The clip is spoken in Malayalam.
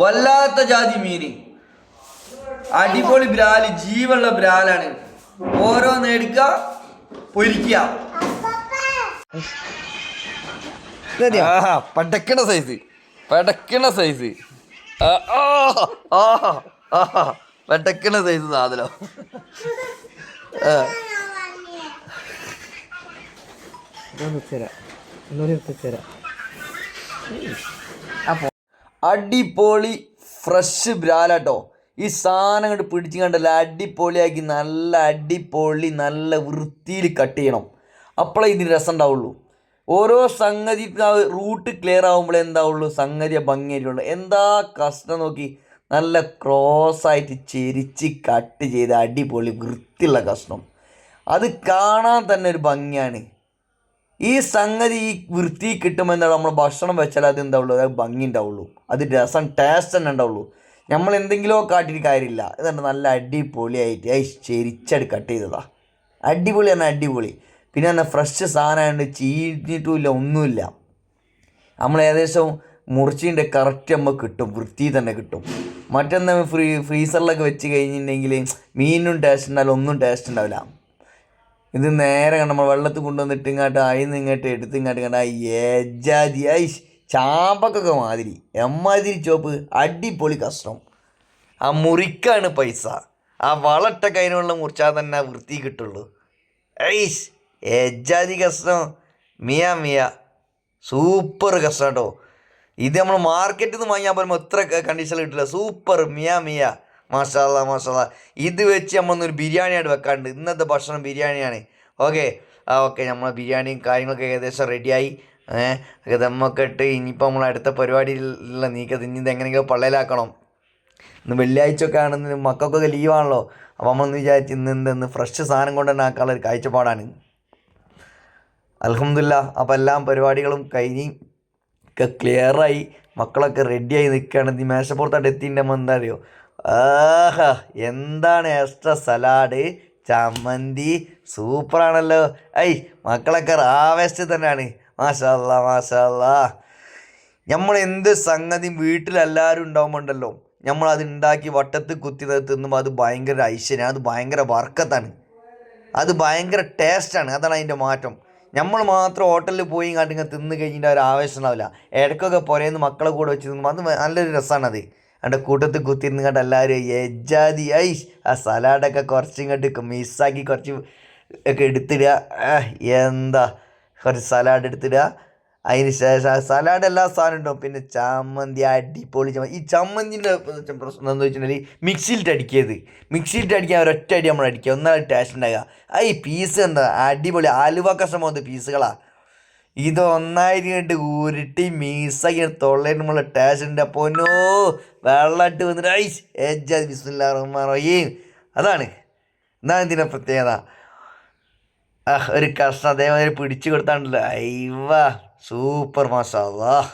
വല്ലാത്ത ജാതി മീന്. അടിപൊളി ബ്രാൽ ജീവുള്ള ബ്രാലാണ്. ഓരോ എടുക്ക പൊരിക്കുക ആഹാ, പടക്കണ സൈസ് പടക്കണ സൈസ് പടക്കണ സൈസ് സാധനം ആ, അടിപൊളി ഫ്രഷ് ബ്രാലാട്ടോ ഈ സാധനം കണ്ട് പിടിച്ച് കണ്ടല്ല അടിപൊളിയാക്കി നല്ല അടിപൊളി നല്ല വൃത്തിയിൽ കട്ട് ചെയ്യണം. അപ്പോഴേ ഇതിന് രസം ഉണ്ടാവുള്ളൂ ഓരോ സംഗതി റൂട്ട് ക്ലിയർ ആകുമ്പോഴേ എന്താവുള്ളൂ സംഗതി ഭംഗിയായിട്ടുള്ളൂ. എന്താ കഷ്ടം നോക്കി നല്ല ക്രോസായിട്ട് ചെരിച്ച് കട്ട് ചെയ്ത് അടിപൊളി വൃത്തിയുള്ള കഷ്ണം. അത് കാണാൻ തന്നെ ഒരു ഭംഗിയാണ്. ഈ സംഗതി ഈ വൃത്തി കിട്ടുമ്പോൾ നമ്മൾ ഭക്ഷണം വെച്ചാൽ അത് എന്താവുള്ളൂ അത് ഭംഗി ഉണ്ടാവുള്ളൂ അത് രസം ടേസ്റ്റ് തന്നെ ഉണ്ടാവുള്ളൂ. നമ്മൾ എന്തെങ്കിലും കാട്ടിയിട്ട് കാര്യമില്ല. ഇതുണ്ട് നല്ല അടിപൊളിയായിട്ട് ഐ ചെരിച്ചടി കട്ട് ചെയ്തതാ. അടിപൊളി തന്നെ അടിപൊളി. പിന്നെ തന്നെ ഫ്രഷ് സാധനമായതുകൊണ്ട് ചീഞ്ഞിട്ടുമില്ല ഒന്നുമില്ല. നമ്മൾ ഏകദേശം മുറിച്ചിന്റെ കറക്റ്റ് നമുക്ക് കിട്ടും വൃത്തി തന്നെ കിട്ടും. മറ്റെന്താ ഫ്രീ ഫ്രീസറിലൊക്കെ വെച്ച് കഴിഞ്ഞിട്ടുണ്ടെങ്കിൽ മീനും ടേസ്റ്റ് ഉണ്ടാവില്ല ഒന്നും ടേസ്റ്റ് ഉണ്ടാവില്ല. ഇത് നേരെ കണ്ട നമ്മൾ വെള്ളത്തിൽ കൊണ്ടുവന്നിട്ട് ഇങ്ങോട്ട് അയിന്ന് ഇങ്ങോട്ട് എടുത്ത് ഇങ്ങോട്ട് കണ്ട ഏജാതി ഐ ചാമ്പക്കൊക്കെ മാതിരി എമ്മാതിരി ചോപ്പ് അടിപൊളി കഷ്ണം. ആ മുറിക്കാണ് പൈസ. ആ വളട്ട കൈനുള്ള മുറിച്ചാൽ തന്നെ വൃത്തി കിട്ടുള്ളൂ. ഐസ് ഏജാതി കഷ്ണം. മിയ മിയ. സൂപ്പർ കഷ്ണം കേട്ടോ. ഇത് നമ്മൾ മാർക്കറ്റിൽ നിന്ന് വാങ്ങിയാൽ പോലും എത്ര കണ്ടീഷൻ കിട്ടില്ല. സൂപ്പർ മിയ മിയ. മാഷാല്ല മാഷാല്ല ഇത് വെച്ച് നമ്മളൊന്നൊരു ബിരിയാണിയാണ് വെക്കാണ്ട്. ഇന്നത്തെ ഭക്ഷണം ബിരിയാണിയാണ്. ഓക്കെ? ആ ഓക്കെ. നമ്മളെ ബിരിയാണിയും കാര്യങ്ങളൊക്കെ ഏകദേശം റെഡിയായി. ഏഹ് നമുക്ക് ഇട്ട് ഇനിയിപ്പോൾ നമ്മൾ അടുത്ത പരിപാടിയിലുള്ള നീക്കത് ഇനി ഇത് എങ്ങനെയെങ്കിലും പള്ളയിലാക്കണം ഇന്ന് വെള്ളിയാഴ്ച ഒക്കെ ആണെന്ന് മക്കൾക്കൊക്കെ ലീവാണല്ലോ അപ്പോൾ നമ്മളൊന്ന് വിചാരിച്ച് ഇന്ന് എന്തെന്ന് ഫ്രഷ് സാധനം കൊണ്ട് തന്നെ ആക്കാനുള്ള ഒരു കാഴ്ചപ്പാടാണ്. അലഹമില്ല അപ്പോൾ എല്ലാം പരിപാടികളും കഴിഞ്ഞ് ഒക്കെ ക്ലിയറായി മക്കളൊക്കെ റെഡിയായി നിൽക്കുകയാണ് ഈ മേശപ്പുറത്തോട്ട് എത്തിന്റെ എന്താ അറിയോ? ആഹാ എന്താണ് എക്സ്ട്രാ സലാഡ് ചമ്മന്തി? സൂപ്പറാണല്ലോ ഐ മക്കളൊക്കെ ആവേശത്തിൽ തന്നെയാണ്. മാഷല്ല മാഷല്ല നമ്മൾ എന്ത് സംഗതി വീട്ടിലെല്ലാവരും ഉണ്ടാവുമ്പോണ്ടല്ലോ നമ്മൾ അത് ഉണ്ടാക്കി വട്ടത്ത് കുത്തി തിന്നുമ്പോൾ അത് ഭയങ്കര ഐശ്വര്യം അത് ഭയങ്കര വർക്കത്താണ്. അത് ഭയങ്കര ടേസ്റ്റാണ് അതാണ് അതിന്റെ മാറ്റം. നമ്മൾ മാത്രം ഹോട്ടലിൽ പോയി കാട്ടിങ്ങനെ തിന്ന് കഴിഞ്ഞിട്ട് ഒരു ആവേശം ഉണ്ടാവില്ല. ഇടയ്ക്കൊക്കെ പുരയിൽ നിന്ന് മക്കളെ കൂടെ വെച്ച് തിന്നുമ്പോൾ അത് നല്ലൊരു രസമാണ് അത് കൂട്ടത്ത് കുത്തിരുന്ന് കണ്ട് എല്ലാവരും എജാതി ഐ ആ സലാഡൊക്കെ കുറച്ച് ഇങ്ങോട്ട് മിസ്സാക്കി കുറച്ച് ഒക്കെ എടുത്തിടുക. എന്താ? കുറച്ച് സലാഡ് എടുത്തിടുക. അതിന് ശേഷം സലാഡ് എല്ലാ സാധനം ഉണ്ടാവും പിന്നെ ചമ്മന്തി അടിപൊളി ചമ്മന്തി ഈ ചമ്മന്തിന്റെ പ്രശ്നം എന്താണെന്ന് വെച്ചിട്ടുണ്ടെങ്കിൽ മിക്സിയിലിട്ട് അടിക്കരുത്. മിക്സിയിലിട്ട് അടിക്കാൻ ഒരൊറ്റ അടി നമ്മൾ അടിക്കുക ഒന്നാമത് ടേസ്റ്റ് ഉണ്ടാകുക ആ ഈ പീസ് എന്താ? അടിപൊളി. ആലുവ കഷ്ണം പോകുന്നത് പീസുകളാ. ഇത് ഒന്നായിരം കണ്ട് ഉരുട്ടി മീസാക്കി തൊള്ളേന് നമ്മളെ ടേസ്റ്റിന്റെ പൊന്നോ വെള്ളമിട്ട് വന്നിട്ട് ഐസ് ഏജാ ബിസ്മില്ലാ അതാണ്. എന്താണ് ഇതിന്റെ പ്രത്യേകത. ഒരു കഷ്ണം അതേമാതിരി പിടിച്ചു കൊടുത്താണ്ടല്ലോ. അയ്യവ സൂപ്പർ അല്ലാ